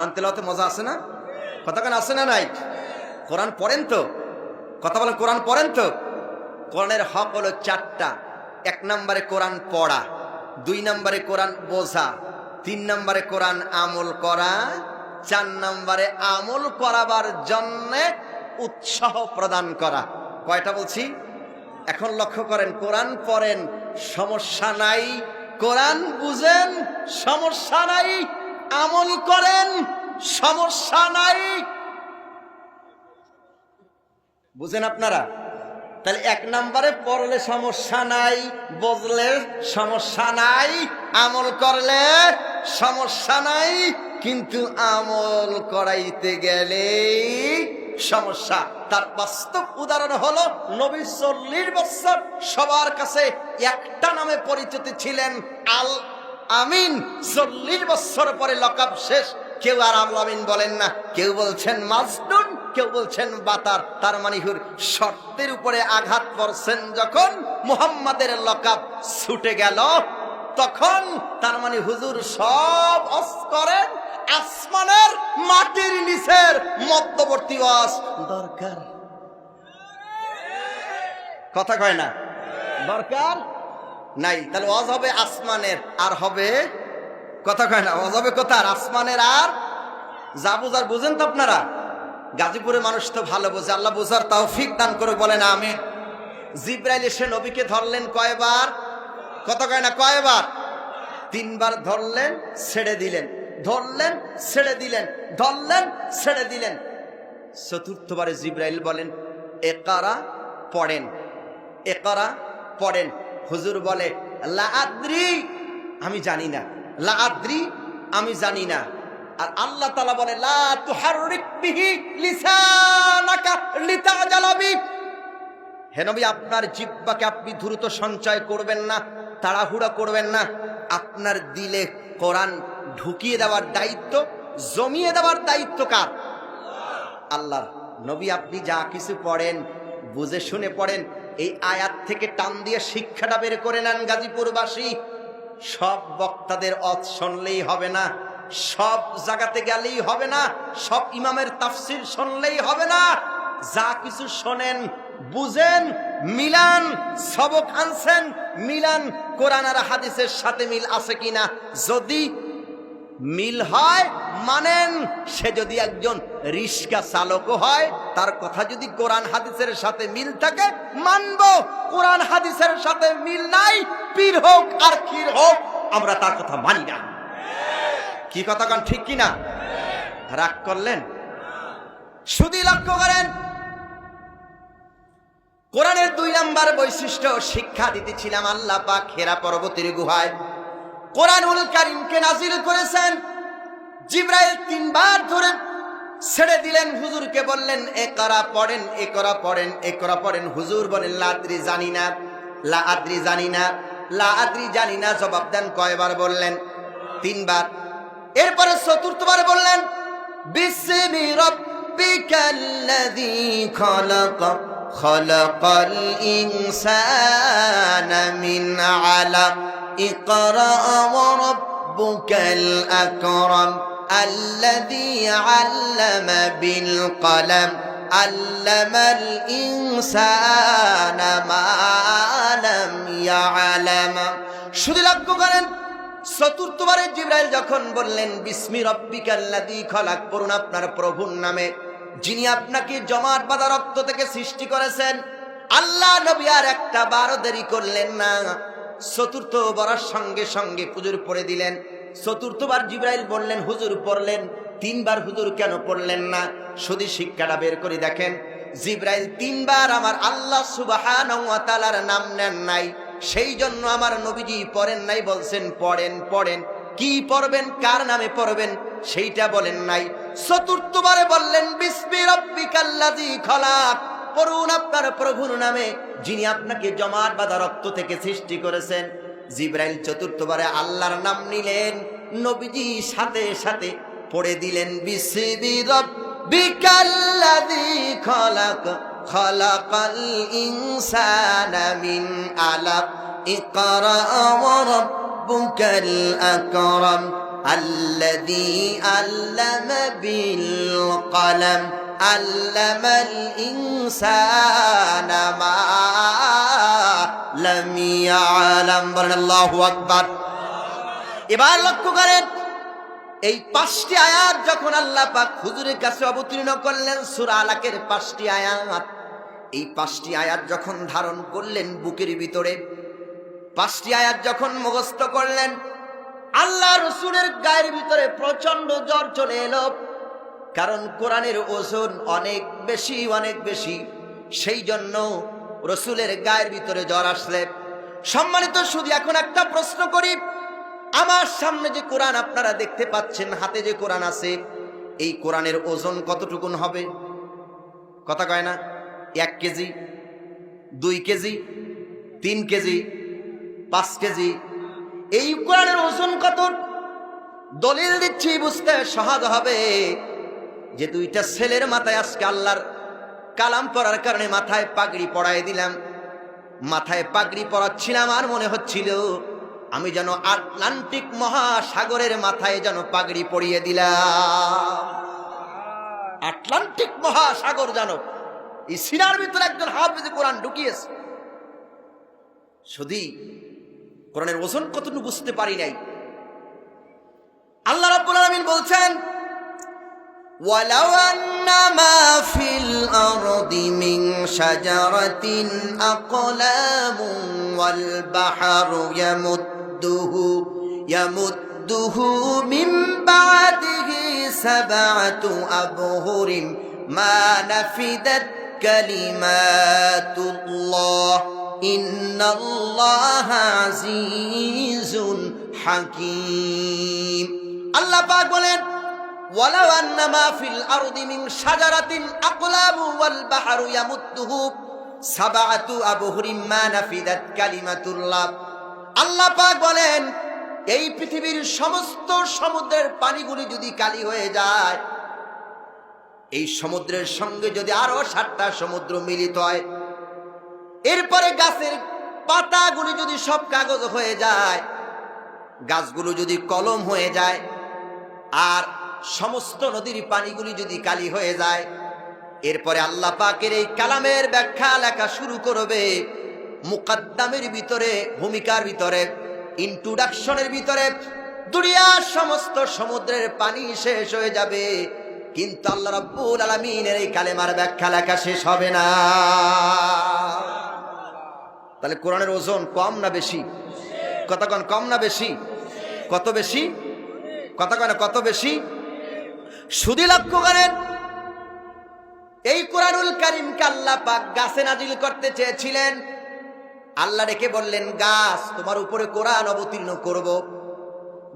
কোরআন তেলাওয়াতে মজা আছে না? কতক্ষণ আছে না নাই? কোরআন পড়েন তো? কথা বলেন, কোরআন পড়েন তো? কোরআনের হক হলো চারটা। এক নম্বরে কোরআন পড়া, দুই নম্বরে কোরআন বোঝা, তিন নম্বরে কোরআন আমল করা, চার নম্বরে আমল করাবার জন্যে উৎসাহ প্রদান করা। কয়টা বলছি? এখন লক্ষ্য করেন, কোরআন পড়েন, সমস্যা নাই। কোরআন বুঝেন, সমস্যা নাই। আমল করেন, সমস্যা নাই। বুঝেন আপনারা? তাহলে এক নম্বরে পড়লে সমস্যা নাই বুঝলে সমস্যা নাই, আমল করলে সমস্যা নাই, কিন্তু আমল করাইতে গেলে সমস্যা। তার বাস্তব উদাহরণ হলো নবী চল্লিশ বছর সবার কাছে একটা নামে পরিচিত ছিলেন আল আমিন। চল্লিশ বছর পরে লকআপ শেষ। কেউ আর আমিন বলেন না। কেউ বলছেন মাজনুন, কেউ বলছেন বাতার। তার মানে হুর, শর্তের উপরে আঘাত করছেন যখন মুহাম্মাদের লকআপ ছুটে গেল, তখন তার মানে হুজুর সব অস করেন, আসমানের মাটির নিচের মধ্যবর্তী অস দরকার। কথা কয় না? দরকার? নাই। তাহলে ওয়াজ হবে আসমানের, আর হবে কথা কয় না, ওয়াজ হবে কোথার? আসমানের আর যা বুঝার বুঝেন তো আপনারা। গাজীপুরের মানুষ তো ভালো বোঝে, আল্লাহ বোঝার ফিক দান করে বলেন আমি জিব্রাইল এসে নবীকে ধরলেন কয়বার? কত কয় না, কয়বার? তিনবার ধরলেন, ছেড়ে দিলেন। ধরলেন, ছেড়ে দিলেন। ধরলেন, ছেড়ে দিলেন। চতুর্থবারে জিব্রাইল বলেন একারা পড়েন? একারা পড়েন? হুজুর বলে লাদ্রি আমি জানি না। লাদ্রি আমি জানি না। আর আল্লাহ তালা বলে, লা তুহাররিক বিহি লিসানাকা লিতাজালা বি। হে নবী, আপনার জিব্বাকে আপনি দ্রুত সঞ্চয় করবেন না, তাড়াহুড়া করবেন না। আপনার দিলে কোরআন ঢুকিয়ে দেওয়ার দায়িত্ব, জমিয়ে দেওয়ার দায়িত্ব কার? আল্লাহর নবী, আপনি যা কিছু পড়েন, বুঝে শুনে পড়েন এই আয়াত থেকে টান দিয়ে শিক্ষাটা বের করে নেন গাজীপুরবাসী। সব বক্তাদের অত শুনলেই হবে না, সব জায়গাতে গেলেই হবে না, সব ইমামের তাফসির শুনলেই হবে না। যা কিছু শোনেন, বুঝেন, মিলান, সবক আনছেন, মিলান কোরআন আর হাদিসের সাথে মিল আছে কিনা, যদি মিল হয়, মানেন সে যদি একজন রিস্কা চালকও হয়, তার কথা যদি কোরআন হাদিসের সাথে মিল থাকে, মানব, কোরআন হাদিসের সাথে মিল নাই, পীর হোক আর ক্ষীর হোক, আমরা তার কথা মানি না। কি কথা কান, ঠিক কিনা? রাগ করলেন? শুধু লক্ষ্য করেন, কোরআনের দুই নাম্বার বৈশিষ্ট্য, শিক্ষা দিতেছিলাম আল্লাহ পাক হেরা পর্বতের গুহায়। কোরআনুল কারিমকে নাজিল করেছেন। জিব্রাইল তিনবার ধরে ছেড়ে দিলেন, হুজুরকে বললেন, এ করা পড়েন, এ করা পড়েন, এ করা পড়েন। হুজুর বলেন লাদ্রি জানি না, লা আদ্রি জানি না, লা আদ্রি জানি না। জবাব দেন, কয়বার বললেন? তিনবার। এরপরে চতুর্থবার বললেন, বিসমি রব্বিকাল্লাযী খলাক, খলাকাল ইনসানা মিন আলাক। اقرأ وربك الأكرم الذي علم بالقلم علم الإنسان ما لم يعلم শুধু লক্ষ্য করেন চতুর্থবারে জিব্রাইল যখন বললেন বিস্মি রব্বিকাল্লাদি খলাক পড়ুন আপনার প্রভুর নামে যিনি আপনাকে জমাট বাঁধা রক্ত থেকে সৃষ্টি করেছেন আল্লাহ নবী আর একটা বারো দেরি করলেন না চতুর্থ বরার সঙ্গে সঙ্গে হুজুর পড়ে দিলেন। চতুর্থবার জিব্রাইল বললেন, হুজুর পড়লেন। তিনবার হুজুর কেন পড়লেন না? শুধু শিক্ষাটা বের করে দেখেন। জিব্রাইল তিনবার আমার আল্লাহ সুবাহান নাম নেন নাই। সেই জন্য আমার নবীজি পড়েন নাই, বলছেন, পড়েন পড়েন। কি পড়বেন? কার নামে পড়বেন? সেইটা বলেন নাই। চতুর্থবারে বললেন, বিসমি রব্বিকাল্লাযী খলাক। পড়ুন আপনার প্রভুর নামে, যিনি আপনাকে জমাট বাঁধা রক্ত থেকে সৃষ্টি করেছেন। জিব্রাইল চতুর্থবারে আল্লাহর নাম নিলেন, নবীজি সাথে সাথে পড়ে দিলেন বিসমি রব্বিকাল্লাযী খলাক আল্লামাল ইনসানা মা লাম ইয়ালাম। বলেন আল্লাহু আকবার। এবার লক্ষ্য করেন, এই পাঁচটি আয়াত যখন আল্লাহ পাক হুজুরের কাছে অবতীর্ণ করলেন, সূরা আলাকের পাঁচটি আয়াত, এই পাঁচটি আয়াত যখন ধারণ করলেন বুকের ভিতরে, পাঁচটি আয়াত যখন মুখস্থ করলেন, আল্লাহ রসুলের গায়ের ভিতরে প্রচণ্ড জ্বর চলে এলো। কারণ কোরআনের ওজন অনেক বেশি অনেক বেশি। সেই জন্য রসুলের গায়ের ভিতরে জ্বর আসলে। সম্মানিত, শুধু এখন একটা প্রশ্ন করি। আমার সামনে যে কোরআন আপনারা দেখতে পাচ্ছেন, হাতে যে কোরআন আছে, এই কোরআনের ওজন কতটুকুন হবে? কথা কয় না? এক কেজি, দুই কেজি, তিন কেজি, পাঁচ কেজি। এই কোরআনের ওজন কত? দলিল দিচ্ছি, বুঝতে সহজ হবে। যে দুইটা ছেলের মাথায় আজকে আল্লাহর কালাম পড়ার কারণে মাথায় পাগড়ি পড়াই দিলাম। মাথায় পাগড়ি পড়াচ্ছিলাম আর মনে হচ্ছিল, আমি যেন আটলান্টিক মহাসাগরের মাথায় যেন পাগড়ি পরিয়ে দিলাম। আটলান্টিক মহাসাগর জানো এই সিনার ভিতরে একজন হাফিজ কোরআন ঢুকিয়েছে। শুধু কোরআনের ওজন কতটুকু বুঝতে পারি নাই। আল্লাহ রাব্বুল আলামিন বলছেন ولو أن ما في الأرض من شجرة أقلام والبحر يمده يمده من بعده سبعة أبهر ما نفدت كلمات الله إن الله عزيز حكيم الله পাক বলেন ওয়ালাউ আন্নামা ফিল আরদি মিন শাজারাতিন আকলাবু ওয়াল বাহরু ইয়ামুদ্দুহু সাবাতু আবহরিম মা নাফিদাত কালিমাতুল্লাহ। আল্লাহ পাক বলেন, এই পৃথিবীর সমস্ত সমুদ্রের পানিগুলি যদি কালি হয়ে যায়, এই সমুদ্রের সঙ্গে যদি আরও সাতটা সমুদ্র মিলিত হয়, এরপরে গাছের পাতাগুলি যদি সব কাগজ হয়ে যায়, গাছগুলো যদি কলম হয়ে যায়, আর সমস্ত নদীর পানিগুলি যদি কালি হয়ে যায়, এরপরে আল্লাহ পাকের এই কালামের ব্যাখ্যা লেখা শুরু করবে মুকাদ্দামের ভিতরে, ভূমিকার ভিতরে ইন্ট্রোডাকশনের ভিতরে। দুনিয়ার সমস্ত সমুদ্রের পানি শেষ হয়ে যাবে, কিন্তু আল্লাহ রাব্বুল আলামিনের এই কালেমার ব্যাখ্যা লেখা শেষ হবে না। তাহলে কোরআনের ওজন কম না বেশি? কতক্ষণ কম না বেশি? কত বেশি? না কত বেশি? শুধু লক্ষ্য করেন এই কোরআনুল কারিমকে আল্লাহ পাক গাছে নাজিল করতে চেয়েছিলেন। আল্লাহ রেখে বললেন, গাছ, তোমার উপরে কোরআন অবতীর্ণ করব।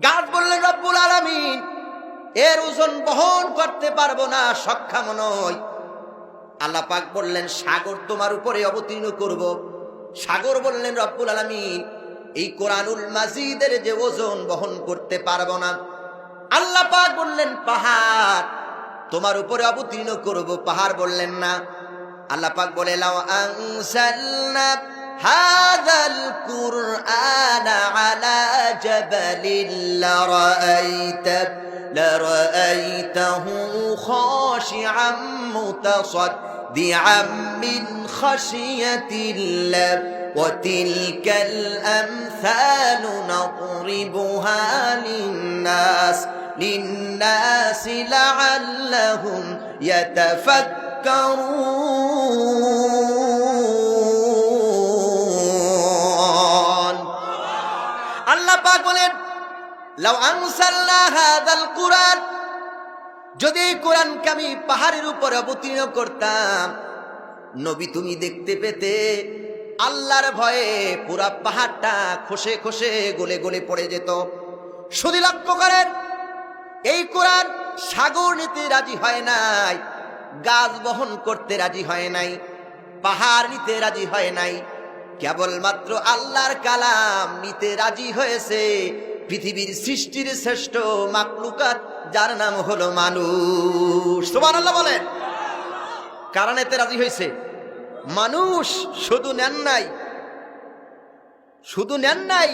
গাছ বললেন, রব্বুল আলামিন, এর ওজন বহন করতে পারব না, সক্ষম নয় আল্লাহ পাক বললেন, সাগর তোমার উপরে অবতীর্ণ করব। সাগর বললেন, রব্বুল আলামিন, এই কোরআনুল মাজিদের যে ওজন বহন করতে পারব না। আল্লাহ পাক বললেন পাহাড় তোমার উপরে অবতীর্ণ করব পাহাড় বললেন না আল্লাহ পাক বলে লাও আনসালনা হাযাল কুরআন আলা জাবালিন লারাআইতা لرأيته خاشعا متصدعا من خشية الله وتلك الأمثال نضربها للناس للناس لعلهم يتفكرون আল্লাহ পাক বলেন লাউ আনসালনা হাদাল কুরআন যদি এই কোরআনকে আমি পাহাড়ের উপরে অবতীর্ণ করতাম নবী তুমি দেখতে পেতে আল্লাহর ভয়ে পুরা পাহাড়টা খসে খসে গলে গলে পড়ে যেত শুধু লক্ষ্য করেন এই কোরআন সাগর নিতে রাজি হয় নাই, গাছ বহন করতে রাজি হয় নাই, পাহাড় নিতে রাজি হয় নাই, কেবলমাত্র আল্লাহর কালাম নিতে রাজি হয়েছে, পৃথিবীর সৃষ্টির শ্রেষ্ঠ মাকলুকাত, যার নাম হলো মানুষ। তোমার আল্লাহ বলেন। কারণ এতে রাজি হয়েছে? মানুষ শুধু নেন নাই, শুধু নেন নাই